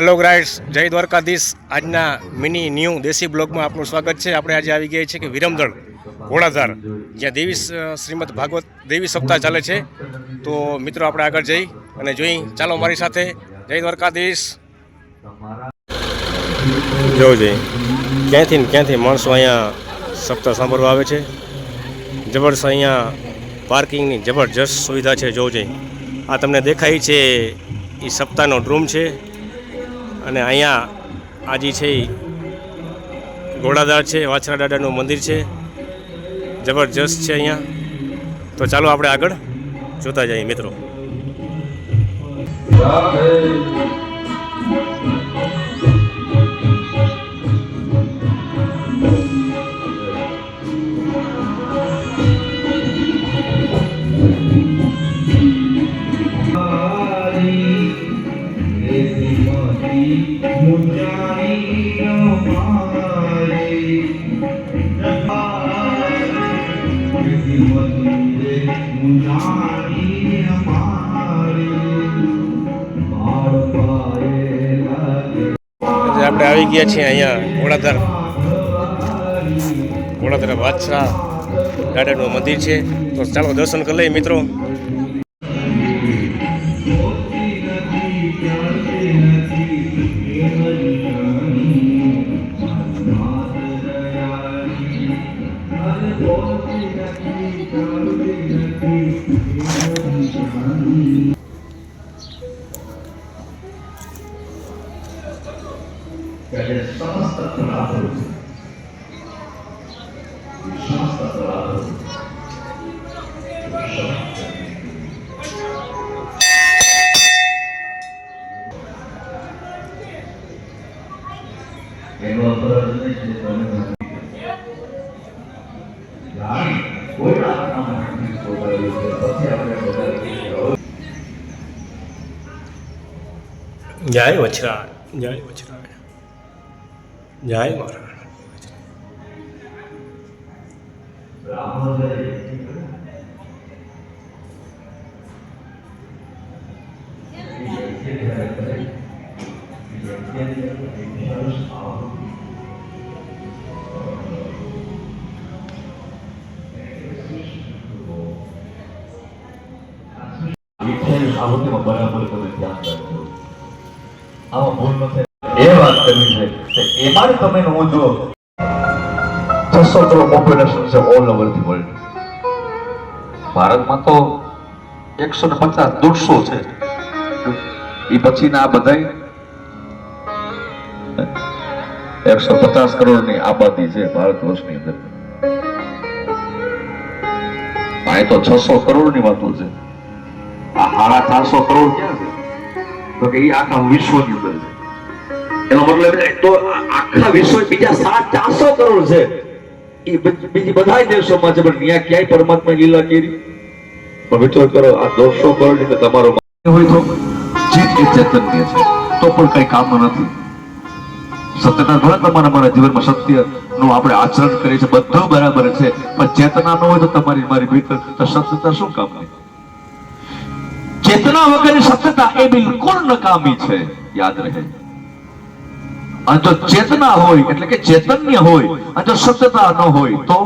Hello guides જય દ્વારકાધીશ. આજના mini new દેશી બ્લોગમાં આપનું સ્વાગત છે. આપણે આજે આવી ગયા છીએ કે વિરમદળ, ઘોડાધાર, જ્યાં દેવી શ્રીમદ ભાગવત દેવી સપ્તાહ ચાલે છે. તો મિત્રો, આપણે આગળ જઈ અને જોઈ. ચાલો મારી સાથે. જય દ્વારકાધીશ. જોવું જોઈએ ક્યાંથી ક્યાંથી માણસો અહીંયા સપ્તાહ સાંભળવા આવે છે? જબરજસ્ત અહીંયા પાર્કિંગની જબરજસ્ત સુવિધા છે. જોવું જોઈએ આ તમને દેખાય છે એ સપ્તાહનો ડ્રૂમ છે. અને અહીંયા આજે છે ઘોડાદાર છે, વાછરા દાદાનું મંદિર છે. જબરજસ્ત છે અહીંયા. તો ચાલો આપણે આગળ જોતા જઈએ મિત્રો. આપણે આવી ગયા છીએ અહીંયા ઘોડાધાર ઘોડાધર વાછરા ગાર્ડનનું મંદિર છે. તો ચાલો દર્શન કરી લઈએ મિત્રો. 嗯好的嗯好的嗯好的嗯好的嗯好的嗯好的 જય મહારાજ આરોગ્યમાં બરાબર તમે ધ્યાન રાખજો આમાં ભૂલ ન થાય એ વાત કરવી છે એમાં જ તમે હું જો છસો કરોડ પોપ્યુલેશન છે ઓલ ઓવર ધી વર્લ્ડ ભારતમાં તો એકસો ને પચાસ દોઢસો છે. એ પછીના આ બધા એકસો પચાસ કરોડની આબાદી છે ભારત વર્ષની અંદર. અહીં તો છસો કરોડની વાતો છે. આ સાડા ચારસો કરોડ ક્યાં છે? તો કે એ આખા વિશ્વની અંદર છે. એનો મતલબ તો આખા વિશ્વ બીજા સાત ચારસો કરોડ છે. એ બીજી બધા દેશોમાં છે, પણ ત્યાં ક્યાંય પરમાત્મા લીલા કરી? પણ વિચાર કરો, આ દોઢસો કરોડ એટલે તમારો હોય તો જીત એ ચૈતન્ય છે, તો પણ કઈ કામ નથી. સત્યના ઘણા તમારા મારા જીવનમાં સત્યનું આપણે આચરણ કરીએ છીએ, બધું બરાબર છે, પણ ચેતના ન હોય તો તમારી મારી ભીતર, તો સત્યતા શું કામ ચેતના વગરની સત્યતા એ બિલકુલ નકામી છે, યાદ રહે. જો ચેતના હોય, એટલે કે ચેતન્ય હોય, અને જો સત્યતા ન હોય, તો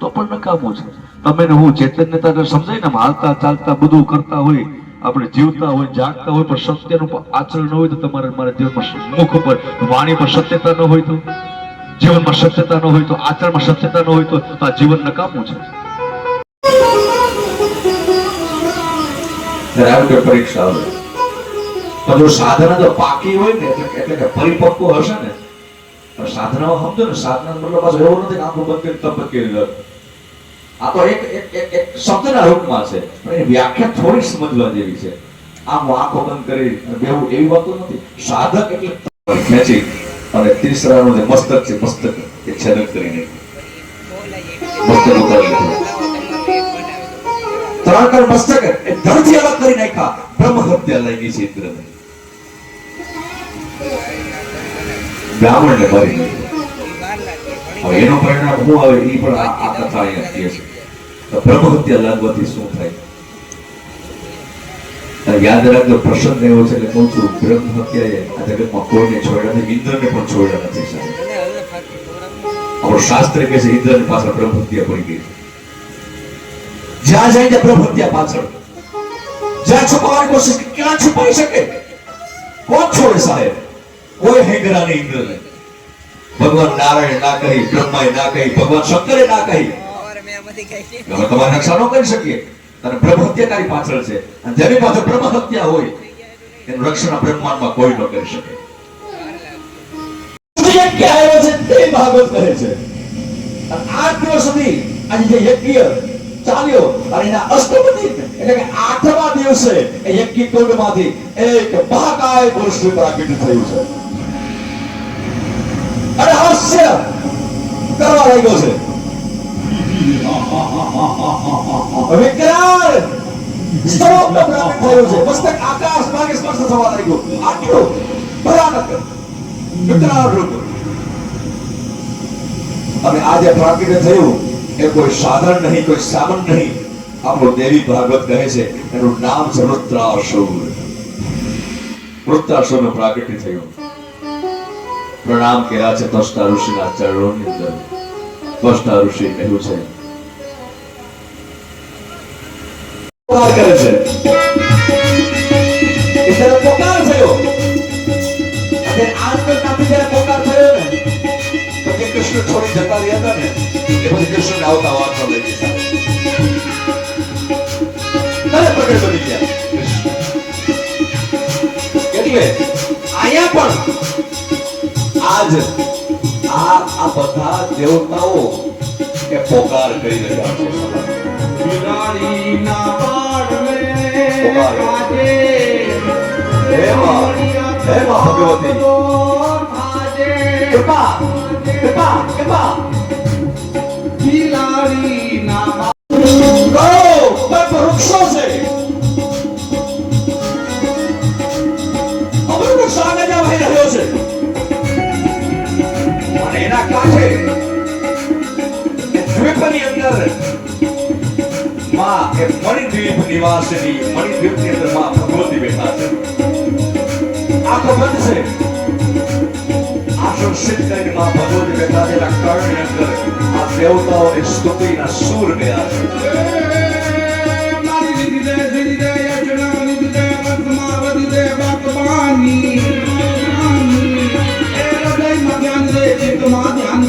તો પણ નકામું છે. તમે ને હું ચેતન્યતા સમજાય ને હાલતા ચાલતા બધું કરતા હોય, આપણે જીવતા હોય, જાગતા હોય, પણ સત્યનું આચરણ ન હોય, તો તમારે મારા જીવનમાં મુખ ઉપર, વાણી પર સત્યતા ન હોય તો? જીવનમાં સત્યતા ન હોય તો, આચરણમાં સત્યતા ન હોય તો આ જીવન નકામું છે. પરીક્ષા પણ જો સાધના જો પાકી હોય ને, એટલે એટલે કે પરિપક્વ હશે ને, તો સાધનામાં સમજો ને સાધના મતલબ પાછો એવો નથી કે આંખો બંધ કરી આ તો એક એક શબ્દના રૂપમાં છે, પણ એની વ્યાખ્યા થોડી સમજવા જેવી છે. આમ આંખો બંધ કરી બેવું એવી વાતો નથી. સાધક એટલે ખેંચી અને તીસરાનું જે મસ્તક છે, મસ્તક એ છેદક કરીને મસ્તક ઉતારી લીધું ત્રણ મસ્તક એ ધરથી અલગ કરી નાખ્યા. બ્રહ્મ હત્યા લાગી છે ઇન્દ્રને. બ્રાહ્મણને મારી નાખ્યો હવે એનો પરિણામ શું આવે એ પણ આ કથા અહીંયા કહે છે. તો બ્રહ્મ હત્યા લાગવાથી શું થાય? યાદ રાખજો, પ્રસંગ એવો છે એટલે કહું છું બ્રહ્મ હત્યાએ આ જગતમાં કોઈને છોડ્યા નથી, ઇન્દ્રને પણ છોડ્યા નથી, સાહેબ. આપણું શાસ્ત્ર કહે છે, ઇન્દ્રની પાછળ બ્રહ્મ હત્યા પડી ગઈ જ્યાં જાય ત્યાં બ્રહ્મ હત્યા પાછળ. જ્યાં છુપાવવાની કોશિશ, ક્યાં છુપાઈ શકે? કોણ છોડે સાહેબ? કોઈ હેંગરા નહીં ઇન્દ્રને ભગવાન નારાયણ ના કહી, બ્રહ્માએ ના કહી, ભગવાન શંકરે ના કહી. તમારે રક્ષા ન કરી શકીએ. અને બ્રહ્મ હત્યાકારી પાછળ છે. અને જેની પાછળ બ્રહ્મ હત્યા હોય, એનું રક્ષણ બ્રહ્માંડમાં કોઈ ન કરી શકે. ક્યાં આવ્યો છે તે ભાગવત કહે છે. આઠ દિવસ સુધી આજે જે યજ્ઞ ચાલ્યો. અને એના અષ્ટપતિ એટલે કે આઠમા દિવસે યજ્ઞ કુંડમાંથી એક મહાકાય પુરુષનું પ્રાગટ્ય થયું છે. અને હાસ્ય કરવા લાગ્યો છે. વિકરાળ આકાશ માર્ગે સ્પર્શ થવા લાગ્યો. આટલું ભયાનક વિકરાળ રૂપ. અને આ પ્રાગટ્ય થયું એ કોઈ સાધન નહીં, કોઈ સામન નહીં. આપણો દેવી ભાગવત કહે છે, એનું નામ છે વૃત્રાસુરનું પ્રાગટ્ય થયું. પ્રણામ કર્યા છે ત્વષ્ટા ઋષિના ચરણોની અંદર. ત્વષ્ટા ઋષિ કહ્યું છે. કરે છે? એ પોકાર થયો. અને આનંદ નામથી જ્યારે પોકાર થયો ને, તો કૃષ્ણ છોડી જતા રહ્યા હતા ને એ પછી કૃષ્ણને આવતા ન લઈ ગયા ત્યારે પ્રગટ બની ગયા એટલે અહીંયા પણ. આજ આ આ બધા દેવતાઓ એ પોકાર કરી રહ્યા છે હે માં હે માં ભગવતી કૃપા કૃપા કૃપા. મણિદ્વીપ નિવાસીની મણિદ્વીપની અંદરમાં ભગવતી બેઠા છે. આંખો બંધ છે. આસન સિદ્ધ કરીને માં ભગવતી બેઠા છે. કર્ણ અંદર આ દેવતાઓની સ્તુતિના સૂર ગયા છે.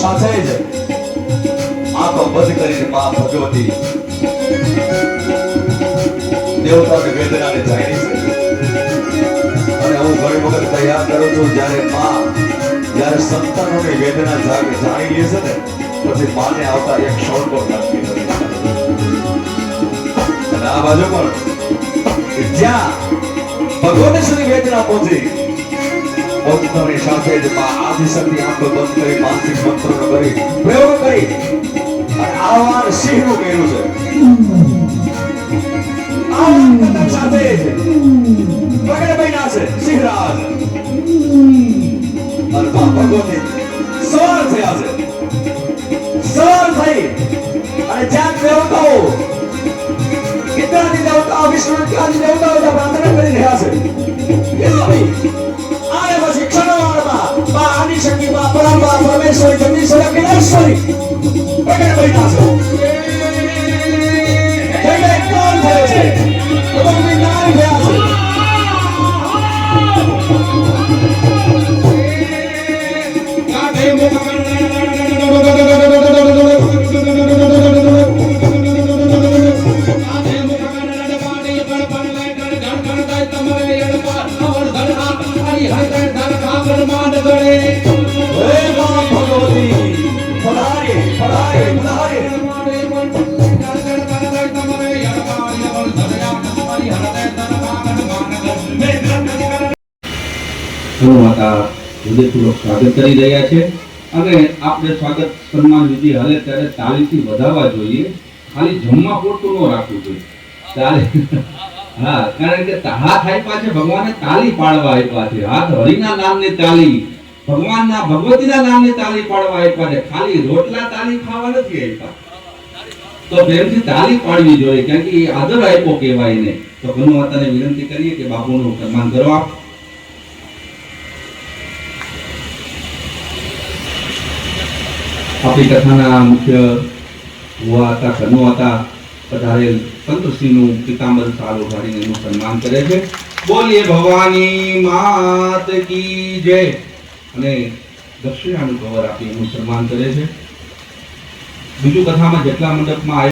સાથે જ આંખો બંધ કરીને માં ભગવતી દેવતાની વેદનાને જાણી અને હું ઘણી વખત તૈયાર કરું છું, જ્યારે મા જ્યારે સંતાનોની વેદના જાણી લે છે ને, પછી માને આવતા એક ક્ષણ પણ નથી. અને આ બાજુ પણ જ્યાં ભગવાન શ્રી વેદના પહોંચી પોતાની સાથે જ આદિશક્તિ આંખો બંધ કરી માનસિક મંત્રોનો કરી પ્રયોગ કરી. અને આહ્વાન સિંહનું કર્યું છે. આહ્વાન કરતા સાથે જ પ્રગટ બન્યા છે સિંહરાજ. અને માં ભગવતી સવાર થયા છે. સવાર થઈ. અને જ્યાં દેવતાઓ ઇન્દ્રાદી દેવતાઓ વિષ્ણુ ઇત્યાદિ દેવતાઓ પરમેશ્વરી જગદીશ્વરી અખિલેશ્વરી પ્રગટ બન્યા છો જય જય કોણ થયો છે. ભગવાન વિજ્ઞાન થયા છે. હે બધા હૃદયપૂર્વક સ્વાગત કરી રહ્યા છે. અને આપણે સ્વાગત સન્માન વિધિ હાલે ત્યારે તાળીથી વધારવા જોઈએ. ખાલી જમવા પૂરતું ન રાખવું જોઈએ. તાળી હા, કારણ કે હાથ આપ્યા છે ભગવાને તાળી પાડવા આપ્યા છે. હાથ હરિના નામની તાળી ભગવાનના ભગવતીના નામની તાળી પાડવા આપ્યા છે. ખાલી રોટલા તાળી ખાવા નથી આપ્યા. તો પ્રેમથી તાળી પાડવી જોઈએ, કારણ કે એ આદર આપ્યો કહેવાય ને તો ઘણું માતાને વિનંતી કરીએ કે બાપુનું સન્માન કરવા આપણી કથાના મુખ્ય હુઆ હતા હતા પધારેલ સંતશ્રીનું પિતાંબર સાલ ઉઘાડીને એનું સન્માન કરે છે. બોલીએ ભવાની માત કી જય. અને દક્ષિણાનું કવર આપી એનું સન્માન કરે છે. બીજું કથામાં જેટલા મંડપમાં